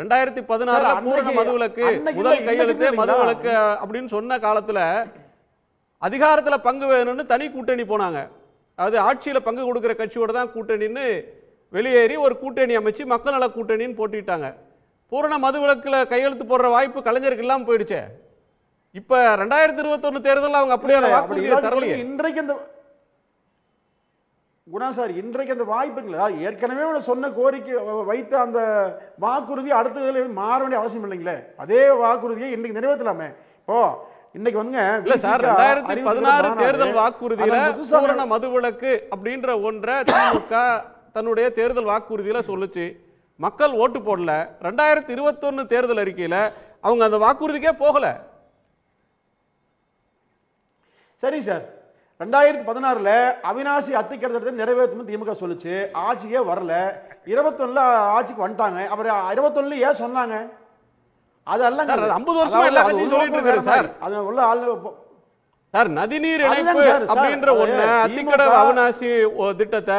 ரெண்டாயிரத்தி பதினாறுல பூரண அன்னைக்கு- மதுவிலக்கு முதல் கையெழுத்து இன்னைக்கு மதுவிலக்கு அப்படின்னு சொன்ன காலத்துல அதிகாரத்துல பங்கு வேணும்னு தனி கூட்டணி போனாங்க. அது ஆட்சியில பங்கு கொடுக்கிற கட்சியோட தான் கூட்டணின்னு வெளியேறி ஒரு கூட்டணி அமைச்சு மக்கள் நல கூட்டணின்னு போட்டிட்டாங்க. பூரண மதுவிலக்குல கையெழுத்து போடுற வாய்ப்பு கலைஞருக்கு இல்லாம போயிடுச்சே. இப்ப ரெண்டாயிரத்தி இருபத்தொன்னு தேர்தலில் அவங்க அப்படியான இல்ல, அப்படி வாக்குறுதியை தரலையே. இன்றைக்கு அந்த குணா சார் இன்றைக்கு அந்த வாய்ப்புங்களா ஏற்கனவே உள்ள சொன்ன கோரிக்கை வைத்த அந்த வாக்குறுதி அடுத்த இதில் மாற வேண்டிய அவசியம் இல்லைங்களே? அதே வாக்குறுதியை இன்னைக்கு நிறைவேற்றலாமே. இப்போ இன்னைக்கு வந்துங்க இல்ல சார் ரெண்டாயிரத்தி பதினாறு தேர்தல் வாக்குறுதியில பூரண மதுவிலக்கு அப்படின்ற ஒன்றை திமுக தன்னுடைய தேர்தல் வாக்குறுதியில சொல்லுச்சு. மக்கள் ஓட்டு போடல. ரெண்டாயிரத்தி இருபத்தொன்னு தேர்தல் அறிக்கையில அவங்க அந்த வாக்குறுதிக்கே போகல. சரி சார். ரெண்டாயிரத்தி பதினாறுல அவினாசி அத்திக்கடத்தை நிறைவேற்றும் திமுக சொல்லுச்சு. ஆட்சியே வரல. இருபத்தொன்னுல ஆட்சிக்கு வந்துட்டாங்க. அப்புறம் இருபத்தொன்னுல ஏன் சொன்னாங்க? அது அல்லங்க சார், அது 50 வருஷமா எல்லா கட்சியும் சொல்லிட்டு இருக்காரு சார். அது உள்ள ஆளு சார் நதிநீர் இணைப்பு அப்படின்ற ஒண்ணு அத்திக்கட அவினாசி திட்டத்தை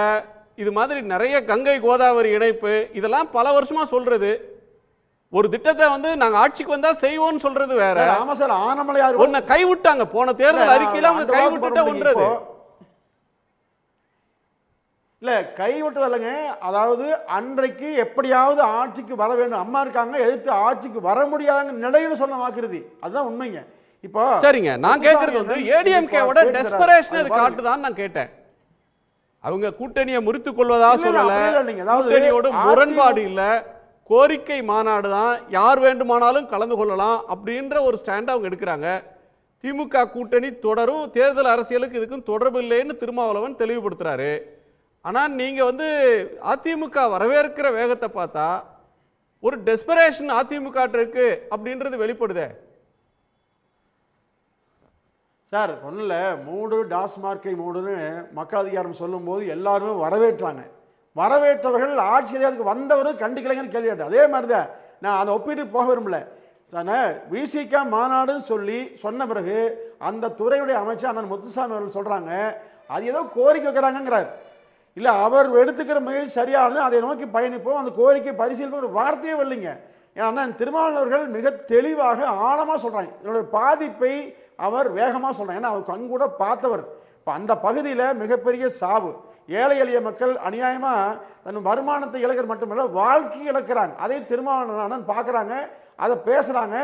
இது மாதிரி நிறைய கங்கை கோதாவரி இணைப்பு இதெல்லாம் பல வருஷமா சொல்றது. ஒரு திட்டத்தை வந்து நாங்க ஆட்சிக்கு வந்தா செய்வோம்னு சொல்றது வேற. ஆமா சார் ஆனமலையார் ஒன்ன கைவிட்டாங்க. போன தேர்தல் அறிக்கையில அவங்க கைவிட்டுட்ட ஒன்றது. இல்ல கைவிட்டது இல்லைங்க. அதாவது அன்றைக்கு எப்படியாவது ஆட்சிக்கு வர வேண்டும். அம்மா இருக்காங்க எதிர்த்து ஆட்சிக்கு வர முடியாத நிலையில சொன்ன வாக்குறுதி. அதுதான் உண்மைங்க. இப்போ சரிங்க நான் கேக்குறது வந்து ஏடிஎம்கேவோட டெஸ்பரேஷன் அது. காட்டுதான்னு நான் கேட்டேன். அவங்க கூட்டணியை முறித்துக் கொள்வதா சொல்லல. கூட்டணியோட முரண்பாடு இல்ல. கோரிக்கை மாநாடு தான் யார் வேண்டுமானாலும் கலந்து கொள்ளலாம் அப்படின்ற ஒரு ஸ்டாண்டை அவங்க எடுக்கிறாங்க. திமுக கூட்டணி தொடரும் தேர்தல் அரசியலுக்கு இதுக்கும் தொடர்பு இல்லைன்னு திருமாவளவன் தெளிவுபடுத்துகிறாரு ஆனால் நீங்கள் வந்து அதிமுக வரவேற்கிற வேகத்தை பார்த்தா ஒரு டெஸ்பரேஷன் அதிமுக இருக்கு அப்படின்றது வெளிப்படுதே. சார் ஒன்றும் இல்லை மூடு டாஸ்மார்க்கை மூடுன்னு மக்கள் அதிகாரம் சொல்லும்போது எல்லாருமே வரவேற்றாங்க. வரவேற்றவர்கள் ஆட்சி அதிகாரத்துக்கு வந்தவரும் கண்டிக்கலைங்கன்னு கேள்வி கேட்டேன். அதே மாதிரி தான் நான் அதை ஒப்பிட்டு போக விரும்பல. சார் விசிக மாநாடுன்னு சொல்லி சொன்ன பிறகு அந்த துறையுடைய அமைச்சர் அண்ணன் முத்துசாமி அவர்கள் சொல்கிறாங்க அது ஏதோ கோரிக்கை வைக்கிறாங்கங்கிறார். இல்லை அவர் எடுத்துக்கிற முயற்சி சரியானது அதை நோக்கி பயணிப்போம். அந்த கோரிக்கை பரிசீலிப்போம் ஒரு வார்த்தையே வரலைங்க. ஏன்னா திருமாவளவர்கள் மிக தெளிவாக ஆழமாக சொல்கிறாங்க இதனுடைய பாதிப்பை அவர் வேகமாக சொல்கிறாங்க ஏன்னா அவர் கண்கூட பார்த்தவர். இப்போ அந்த பகுதியில் மிகப்பெரிய சாவு. ஏழை எளிய மக்கள் அநியாயமாக தன் வருமானத்தை இழக்கிற மட்டுமல்ல வாழ்க்கையை இழக்கிறாங்க. அதை திருமாவளவன் பார்க்குறாங்க அதை பேசுகிறாங்க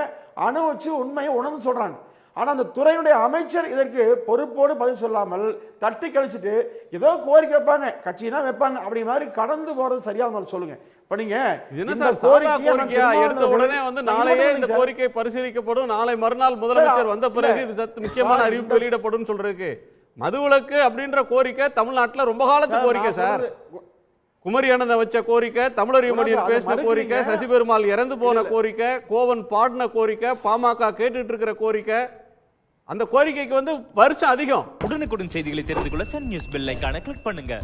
அனுபவிச்சு உண்மையை உணர்ந்து சொல்கிறாங்க ஆனால் அந்த துறையினுடைய அமைச்சர் இதற்கு பொறுப்போடு பதில் சொல்லாமல் தட்டி கழிச்சிட்டு ஏதோ கோரிக்கை வைப்பாங்க கட்சினா வைப்பாங்க அப்படி மாதிரி கடந்து போறது சரியா முதல்ல சொல்லுங்க. இப்போ நீங்க இது என்ன சார் கோரிக்கையை எடுத்த உடனே வந்து நாளையே இந்த. கோரிக்கை பரிசீலிக்கப்படும். நாளை மறுநாள் முதலமைச்சர் வந்த பிறகு. இது சத்து முக்கியமான அறிவிப்பு வெளியிடப்படும் சொல்றதுக்கு. மதுவிலக்கு அப்படின்ற கோரிக்கை தமிழ்நாட்டுல ரொம்ப காலத்து கோரிக்கை சார் குமரி அனந்தன் வச்ச கோரிக்கை தமிழர் அதை பேசின. கோரிக்கை சசிபெருமாள் இறந்து போன. கோரிக்கை கோவன் பாடின கோரிக்கை பாமக கேட்டுட்டு இருக்கிற கோரிக்கை அந்த கோரிக்கைக்கு வந்து வருஷம் அதிகம் உடனுக்குடன் செய்திகளை தெரிந்து கொள்ள சன் நியூஸ் பெல் ஐகானை கிளிக் பண்ணுங்க